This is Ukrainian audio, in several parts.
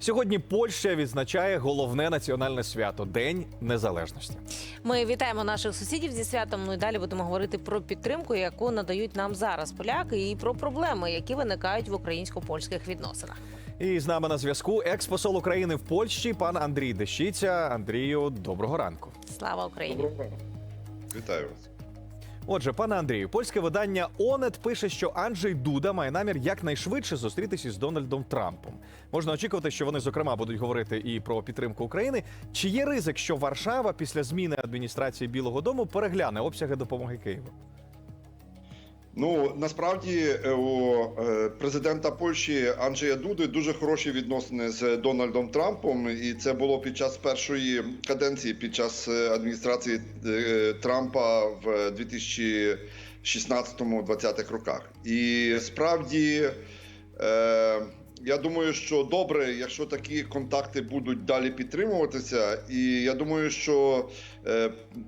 Сьогодні Польща відзначає головне національне свято День Незалежності. Ми вітаємо наших сусідів зі святом. Ну і далі будемо говорити про підтримку, яку надають нам зараз поляки, і про проблеми, які виникають в українсько-польських відносинах. І з нами на зв'язку експосол України в Польщі, пан Андрій Дещиця. Андрію, доброго ранку. Слава Україні! Доброго ранку. Вітаю вас. Отже, пане Андрію, польське видання Онет пише, що Анджей Дуда має намір якнайшвидше зустрітися з Дональдом Трампом. Можна очікувати, що вони зокрема будуть говорити і про підтримку України. Чи є ризик, що Варшава після зміни адміністрації Білого Дому перегляне обсяги допомоги Києву? Ну насправді е, у е, президента Польщі Анджея Дуди дуже хороші відносини з Дональдом Трампом, і це було під час першої каденції, під час е, адміністрації Трампа в 2016-2020 роках. І справді. Я думаю, що добре, якщо такі контакти будуть далі підтримуватися, і я думаю, що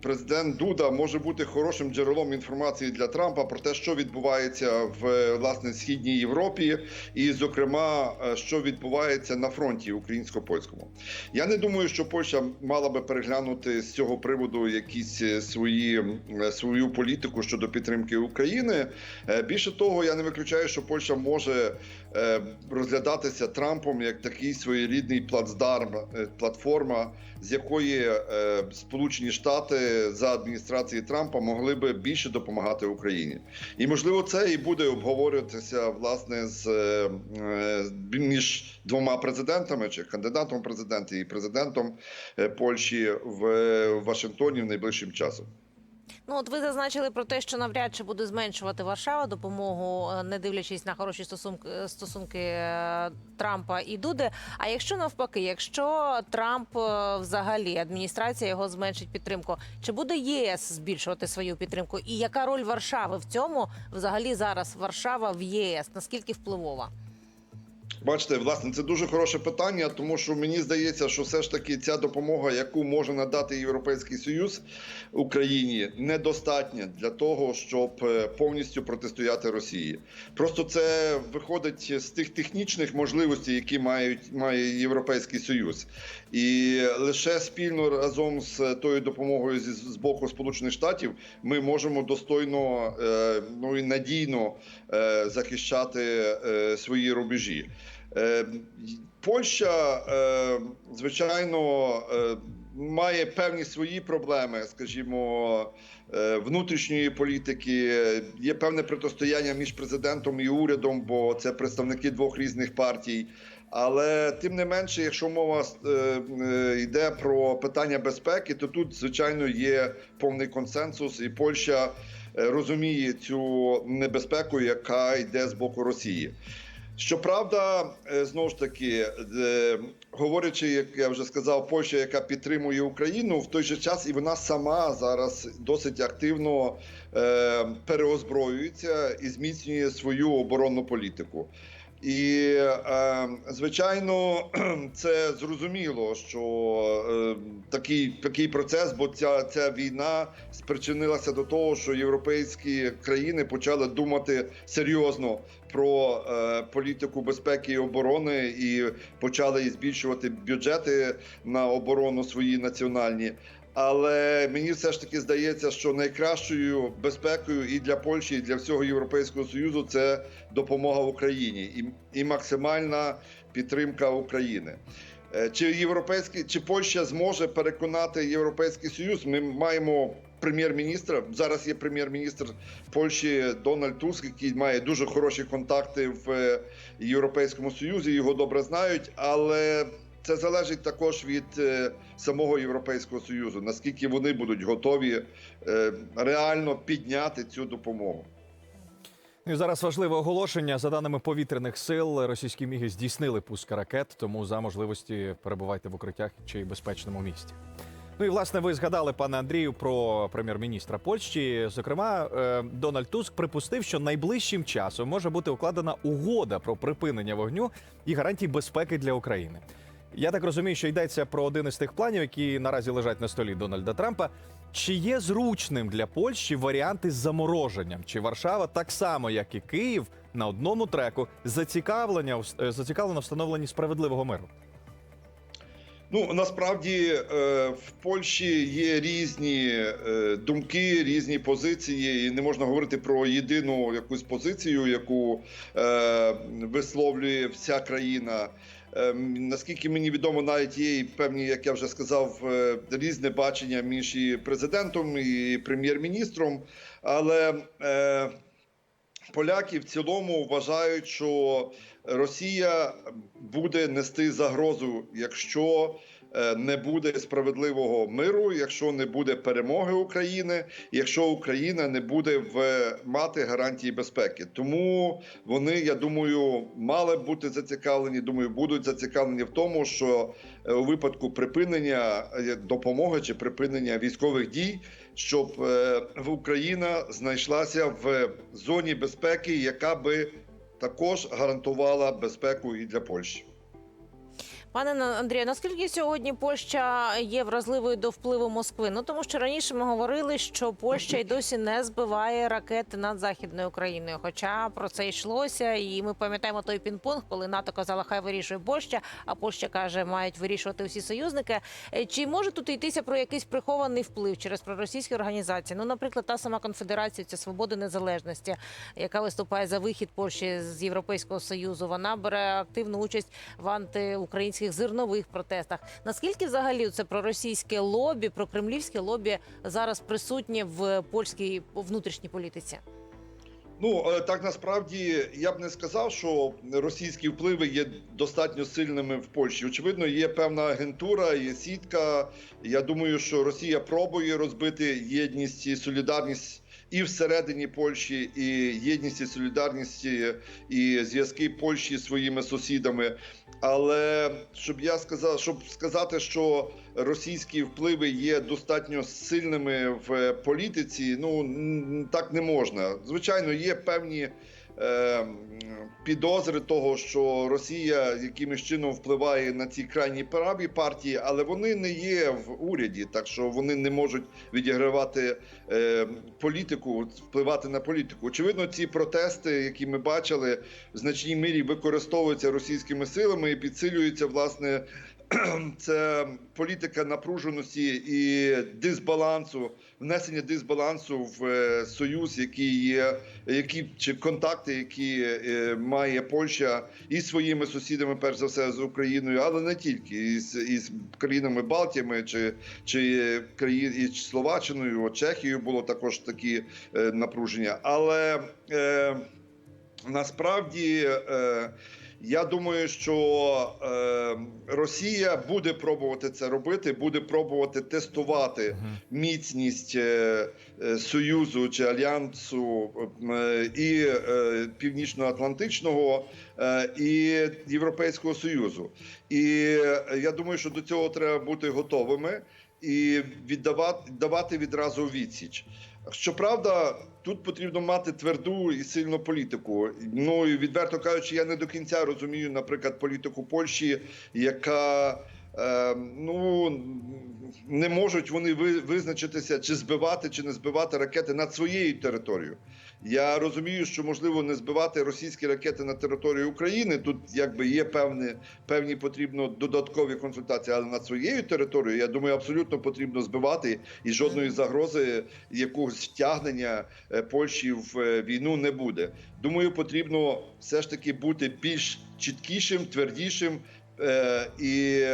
президент Дуда може бути хорошим джерелом інформації для Трампа про те, що відбувається в власне східній Європі, і, зокрема, е, що відбувається на фронті українсько-польському. Я не думаю, що Польща мала би переглянути з цього приводу якісь е, свої е, свою політику щодо підтримки України. Е, Більше того, я не виключаю, що Польща може е, розглядатися Трампом як такий своєрідний плацдарм, е, платформа, з якої е, Сполучені Штати за адміністрації Трампа могли би більше допомагати Україні. І можливо, це і буде обговорюватися власне з е, е, між двома президентами, чи кандидатом президента і президентом е, Польщі в Вашингтоні в найближчим часом. Ну от ви зазначили про те, що навряд чи буде зменшувати Варшава допомогу, е, не дивлячись на хороші стосунки стосунки е, Трампа і Дуди. А якщо навпаки, якщо Трамп е, взагалі адміністрація його зменшить підтримку, чи буде ЄС збільшувати свою підтримку? І яка роль Варшави в цьому взагалі зараз Варшава в ЄС? Наскільки впливова? Бачите, власне, це дуже хороше питання, тому що мені здається, що все ж таки ця допомога, яку може надати Європейський Союз Україні, недостатня для того, щоб е, повністю протистояти Росії. Просто це виходить з тих технічних можливостей, які мають має Європейський Союз, і лише спільно разом з тою допомогою з боку Сполучених Штатів ми можемо достойно е, ну і надійно е, захищати свої рубежі. Е, Польща, е, звичайно, е, має певні свої проблеми, скажімо, внутрішньої політики. Є певне протистояння між президентом і урядом, бо це представники двох різних партій. Але тим не менше, якщо мова йде про питання безпеки, то тут звичайно є повний консенсус, і Польща розуміє цю небезпеку, яка йде з боку Росії. Щоправда, е, знову ж таки, е, говорячи, як я вже сказав, Польща, яка підтримує Україну, в той же час і вона сама зараз досить активно е, переозброюється і зміцнює свою оборонну політику. І е, звичайно, це зрозуміло, що е, такий, такий процес, бо ця, ця війна спричинилася до того, що європейські країни почали думати серйозно про е, політику безпеки і оборони і почали збільшувати бюджети на оборону свої національні. Але мені все ж таки здається, що найкращою безпекою і для Польщі, і для всього Європейського союзу це допомога Україні і, і максимальна підтримка України. Е, Чи європейський чи Польща зможе переконати Європейський Союз? Ми маємо прем'єр-міністра. Зараз є прем'єр-міністр Польщі Дональд Туск, який має дуже хороші контакти в е, Європейському Союзі. Його добре знають, але це залежить також від е, самого Європейського Союзу, наскільки вони будуть готові е, реально підняти цю допомогу. Ну і зараз важливе оголошення. За даними повітряних сил, російські міги здійснили пуск ракет, тому за можливості перебувайте в укриттях чи безпечному місці. Ну і власне ви згадали, пане Андрію, про прем'єр-міністра Польщі. Зокрема, е, Дональд Туск припустив, що найближчим часом може бути укладена угода про припинення вогню і гарантій безпеки для України. Я так розумію, що йдеться про один із тих планів, які наразі лежать на столі Дональда Трампа. Чи є зручним для Польщі варіанти з замороженням? Чи Варшава так само, як і Київ, на одному треку зацікавлення е, зацікавлена в встановленні справедливого миру? Ну насправді е, в Польщі є різні е, думки, різні позиції, і не можна говорити про єдину якусь позицію, яку висловлює вся країна. Е, м, Наскільки мені відомо, навіть є певні, як я вже сказав, е, різне бачення між і президентом і прем'єр-міністром. Але е, поляки в цілому вважають, що Росія буде нести загрозу, якщо не буде справедливого миру, якщо не буде перемоги України, якщо Україна не буде в мати гарантії безпеки. Тому вони, я думаю, мали бути зацікавлені. Думаю, будуть зацікавлені в тому, що е, у випадку припинення е, допомоги чи припинення військових дій, щоб е, Україна знайшлася в зоні безпеки, яка би також гарантувала безпеку і для Польщі. Пане Андрію, наскільки сьогодні Польща є вразливою до впливу Москви? Ну тому що раніше ми говорили, що Польща й досі не збиває ракети над західною Україною. Хоча про це йшлося, і ми пам'ятаємо той пінг-понг, коли НАТО казала, хай вирішує Польща, а Польща каже, мають вирішувати всі союзники. Е, Чи може тут йтися про якийсь прихований вплив через проросійські організації? Ну, наприклад, та сама конфедерація ця свободи незалежності, яка виступає за вихід Польщі з Європейського союзу. Вона бере активну участь в антиукраїнських зернових протестах. Наскільки взагалі це проросійське лобі, прокремлівське лобі зараз присутнє в польській внутрішній політиці? Ну е, так насправді я б не сказав, що російські впливи є достатньо сильними в Польщі. Очевидно, є певна агентура, є сітка. Я думаю, що Росія пробує розбити єдність і солідарність. І всередині Польщі, і єдність і солідарність, і- зв'язки Польщі зі своїми сусідами. Але щоб я сказав, щоб сказати, що російські впливи є достатньо сильними в політиці, ну так не можна. Звичайно, є певні е, підозри того, що Росія якимось чином впливає на ці крайні праві партії, але вони не є в уряді, так що вони не можуть відігравати е, політику, впливати на політику. Очевидно, ці протести, які ми бачили, в значній мірі використовуються російськими силами і підсилюються власне. Це політика напруженості і дисбалансу, внесення дисбалансу в е, союз, який є, які чи контакти, які е, має Польща із своїми сусідами, перш за все з Україною, але не тільки із, із країнами Балтіями чи, чи країн із Словаччиною, Чехією було також такі е, напруження. Але е, насправді. Е, я думаю, що е, Росія буде пробувати це робити, буде пробувати тестувати міцність е, е, союзу чи альянсу е, і е, північно-атлантичного е, і Європейського союзу. І е, я думаю, що до цього треба бути готовими і віддавати давати відразу відсіч. Щоправда, тут потрібно мати тверду і сильну політику. Ну відверто кажучи, я не до кінця розумію, наприклад, політику Польщі, яка е, ну не можуть вони визначитися, чи збивати, чи не збивати ракети над своєю територією. Я розумію, що можливо не збивати російські ракети на території України. Тут якби є певні, певні потрібно додаткові консультації, але над своєю територією, я думаю, абсолютно потрібно збивати і жодної загрози якогось втягнення е, Польщі в е, війну не буде. Думаю, потрібно все ж таки бути більш чіткішим, твердішим. е, І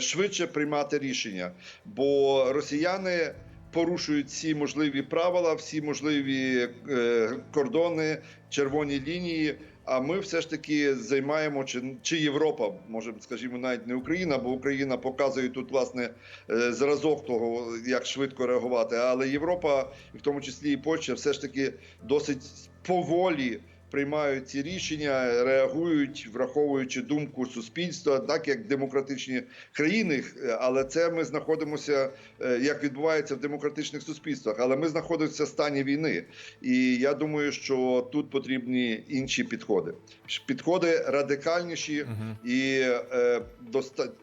швидше приймати рішення, бо росіяни порушують всі можливі правила, всі можливі е, кордони, червоні лінії. А ми все ж таки займаємо чи, чи Європа, може скажімо, навіть не Україна, бо Україна показує тут власне е, зразок того, як швидко реагувати. Але Європа, і в тому числі і Польща, все ж таки досить поволі приймають ці рішення, реагують, враховуючи думку суспільства, так як демократичні країни. Але це ми знаходимося, е, як відбувається в демократичних суспільствах. Але ми знаходимося в стані війни, і я думаю, що тут потрібні інші підходи. Підходи радикальніші і е,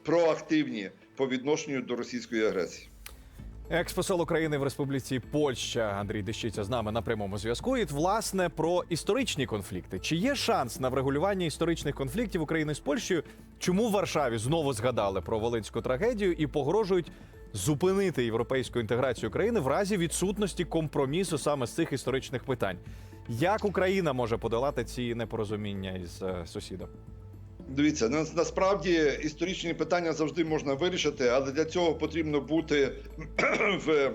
проактивні по відношенню до російської агресії. Експосол України в Республіці Польща Андрій Дещиця з нами на прямому зв'язку. І власне про історичні конфлікти. Чи є шанс на врегулювання історичних конфліктів України з Польщею? Чому в Варшаві знову згадали про волинську трагедію і погрожують зупинити європейську інтеграцію країни в разі відсутності компромісу саме з цих історичних питань? Як Україна може подолати ці непорозуміння із е, сусідом? Дивіться, на, насправді історичні питання завжди можна вирішити, але для цього потрібно бути в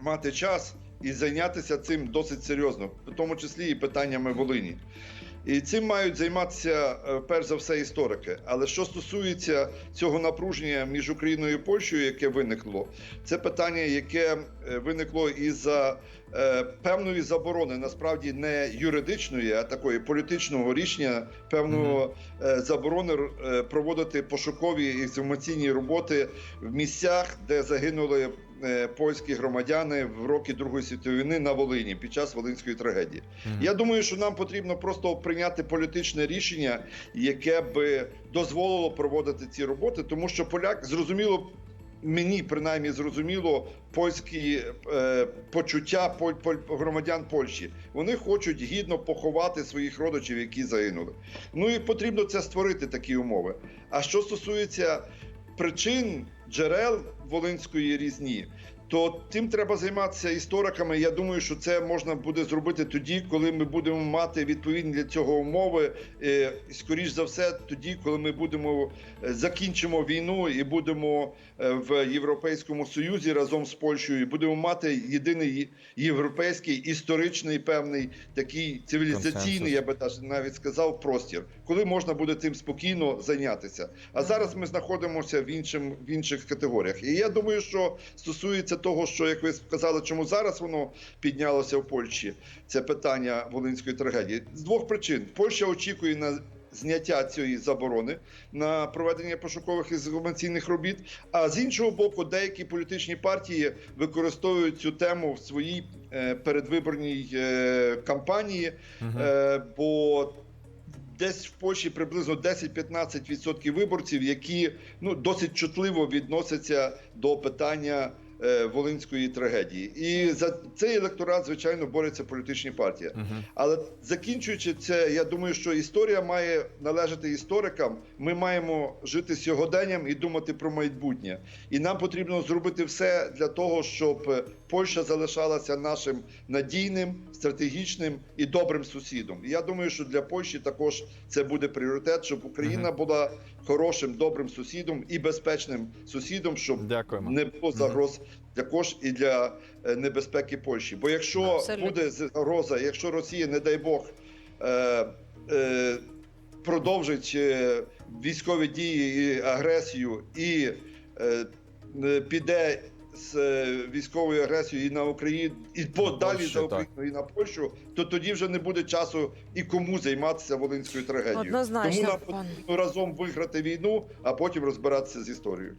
мати час і зайнятися цим досить серйозно, в тому числі і питаннями Волині. І цим мають займатися е, перш за все історики. Але що стосується цього напруження між Україною і Польщею, яке виникло, це питання, яке е, виникло із-за е, певної заборони, насправді не юридичної, а такої політичного рішення, певного заборони проводити пошукові і екзумаційні роботи в місцях, де загинули польські громадяни в роки Другої світової війни на Волині під час Волинської трагедії. Я думаю, що нам потрібно просто прийняти політичне рішення, яке би дозволило проводити ці роботи, тому що поляк зрозуміло. Мені принаймні зрозуміло польські е, почуття поль, поль, громадян Польщі. Вони хочуть гідно поховати своїх родичів, які загинули. Ну і потрібно це створити такі умови. А що стосується причин джерел волинської різні, то тим треба займатися істориками. Я думаю, що це можна буде зробити тоді, коли ми будемо мати відповідні для цього умови. е, і, Скоріш за все, тоді, коли ми будемо е, закінчимо війну і будемо е, в Європейському Союзі разом з Польщею, і будемо мати єдиний європейський історичний певний такий цивілізаційний, я би навіть сказав, простір, коли можна буде тим спокійно зайнятися. А зараз ми знаходимося в іншим в інших категоріях. І я думаю, що стосується того, що як ви сказали, чому зараз воно піднялося в Польщі, це питання волинської трагедії. З двох причин Польща очікує на зняття цієї заборони на проведення пошукових ексгумаційних робіт. А з іншого боку, деякі політичні партії використовують цю тему в своїй е, передвиборній е, кампанії, е, бо десь в Польщі приблизно 10-15% виборців, які ну досить чутливо відносяться до питання. Е, Волинської трагедії, і за цей електорат, звичайно, борються політичні партії. Але закінчуючи це, я думаю, що історія має належати історикам. Ми маємо жити сьогоденням і думати про майбутнє. І нам потрібно зробити все для того, щоб е, Польща залишалася нашим надійним, стратегічним і добрим сусідом. І я думаю, що для Польщі також це буде пріоритет, щоб Україна була хорошим, добрим сусідом і безпечним сусідом, щоб Дякуємо. не було загроз також і для е, небезпеки Польщі. Бо якщо Абсолютно. буде загроза, якщо Росія, не дай Бог, е, е, продовжить е, військові дії і агресію і е, е, піде з е, військовою агресією і на Україну, і подалі за. Україну, і на Польщу, то тоді вже не буде часу і кому займатися волинською трагедією. Однозначно, Тому нам потрібно разом виграти війну, а потім розбиратися з історією.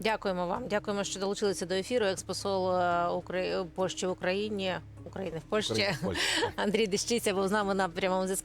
Дякуємо вам. Дякуємо, що долучилися до ефіру. Експосол е, Украї... Польщі в Україні, України в Польщі. Андрій Дещиця був з нами на прямому зв'язку.